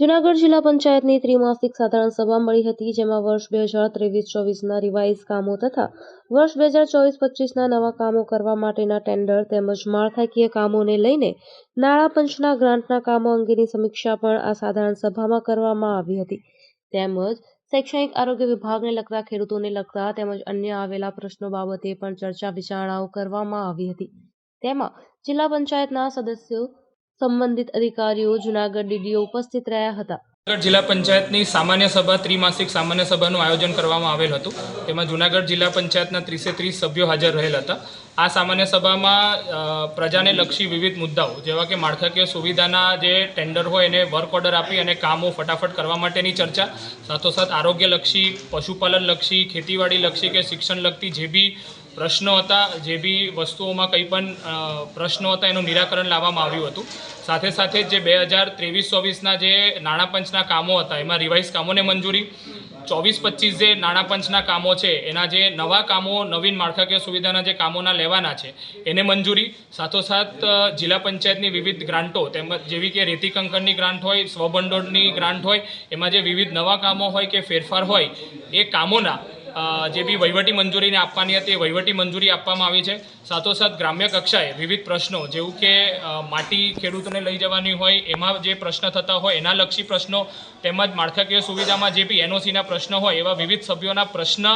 જૂનાગઢ જિલ્લા પંચાયતની ત્રિમાસિક સાધારણ સભા મળી હતી, જેમાં વર્ષ બે હજાર ત્રેવીસ ચોવીસના રિવાઇઝ કામો તથા વર્ષ બે હજાર ચોવીસ પચીસના નવા કામો કરવા માટેના ટેન્ડર તેમજ માળખાકીય કામોને લઈને નાણાં પંચના ગ્રાન્ટના કામો અંગેની સમીક્ષા પણ આ સાધારણ સભામાં કરવામાં આવી હતી. તેમજ શૈક્ષણિક આરોગ્ય વિભાગને લગતા ખેડૂતોને લગતા તેમજ અન્ય આવેલા પ્રશ્નો બાબતે પણ ચર્ચા વિચારણાઓ કરવામાં આવી હતી. તેમાં જિલ્લા પંચાયતના સદસ્યો સંબંધિત અધિકારીઓ જુનાગઢ ડીડીઓ ઉપસ્થિત રહ્યા હતા. જુનાગઢ જિલ્લા પંચાયતની સામાન્ય સભા, ત્રિમાસિક સામાન્ય સભાનું આયોજન કરવામાં આવેલ હતું. તેમાં જુનાગઢ જિલ્લા પંચાયતના ત્રીસે ત્રીસ સભ્યો હાજર રહેલ હતા. આ સામાન્ય સભામાં પ્રજાને લક્ષી વિવિધ મુદ્દાઓ, જેવા કે માળખાકીય સુવિધાના જે ટેન્ડર હોય એને વર્ક ઓર્ડર આપી અને કામો ફટાફટ કરવા માટેની ચર્ચા, સાથોસાથ આરોગ્યલક્ષી પશુપાલનલક્ષી ખેતીવાડીલક્ષી કે શિક્ષણલક્ષી જે બી પ્રશ્નો હતા, જે બી વસ્તુઓમાં કંઈ પણ પ્રશ્નો હતા, એનું નિરાકરણ લાવવામાં આવ્યું હતું. સાથે સાથે જે બે હજાર ત્રેવીસ, ચોવીસના જે નાણાં પંચના કામો હતા, એમાં રિવાઇઝ કામોને મંજૂરી, ચોવીસ, પચીસ જે નાણાં પંચના કામો છે, એના જે નવા કામો, નવીન માળખાકીય સુવિધાના જે કામોના લેવાના છે, એને મંજૂરી. સાથોસાથ જિલ્લા પંચાયતની વિવિધ ગ્રાન્ટો, તેમજ જેવી કે રેતી કંકરની ગ્રાન્ટ હોય, સ્વભંડોળની ગ્રાન્ટ હોય, એમાં જે વિવિધ નવા કામો હોય કે ફેરફાર હોય, એ કામોના જે બી વહીવટી મંજૂરીને આપવાની હતી એ વહીવટી મંજૂરી આપવામાં આવી છે. સાથોસાથ ગ્રામ્ય કક્ષાએ વિવિધ પ્રશ્નો, જેવું કે માટી ખેડૂતોને લઈ જવાની હોય, એમાં જે પ્રશ્ન થતા હોય, એના લક્ષી પ્રશ્નો, તેમજ માળખાકીય સુવિધામાં જે બી એનઓસીના પ્રશ્નો હોય, એવા વિવિધ સભ્યોના પ્રશ્ન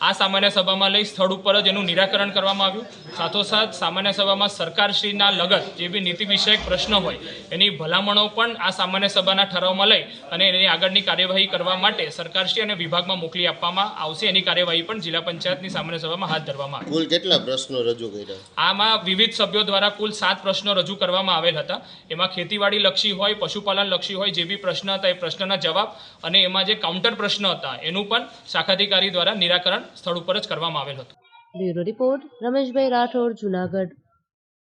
આ સામાન્ય સભામાં લઈ સ્થળ ઉપર જ એનું નિરાકરણ કરવામાં આવ્યું. સાથોસાથ સામાન્ય સભામાં સરકારશ્રીના લગત જે બી નીતિ વિષયક પ્રશ્નો હોય એની ભલામણો પણ આ સામાન્ય સભાના ઠરાવમાં લઈ અને એની આગળની કાર્યવાહી કરવા માટે સરકારશ્રી અને વિભાગમાં મોકલી આપવામાં આવશે. એની કાર્યવાહી પણ જિલ્લા પંચાયતની સામાન્ય સભામાં હાથ ધરવામાં આવી. કુલ કેટલા પ્રશ્નો રજૂ કર્યા? આમાં વિવિધ સભ્યો દ્વારા કુલ સાત પ્રશ્નો રજૂ કરવામાં આવેલ હતા. એમાં ખેતીવાડી લક્ષી હોય પશુપાલન લક્ષી હોય જે બી પ્રશ્ન હતા એ પ્રશ્નના જવાબ અને એમાં જે કાઉન્ટર પ્રશ્ન હતા એનું પણ શાખાધિકારી દ્વારા નિરાકરણ સ્થળ ઉપર જ કરવામાં આવેલ હતું. Bureau report Rameshbhai Rathod Junagadh.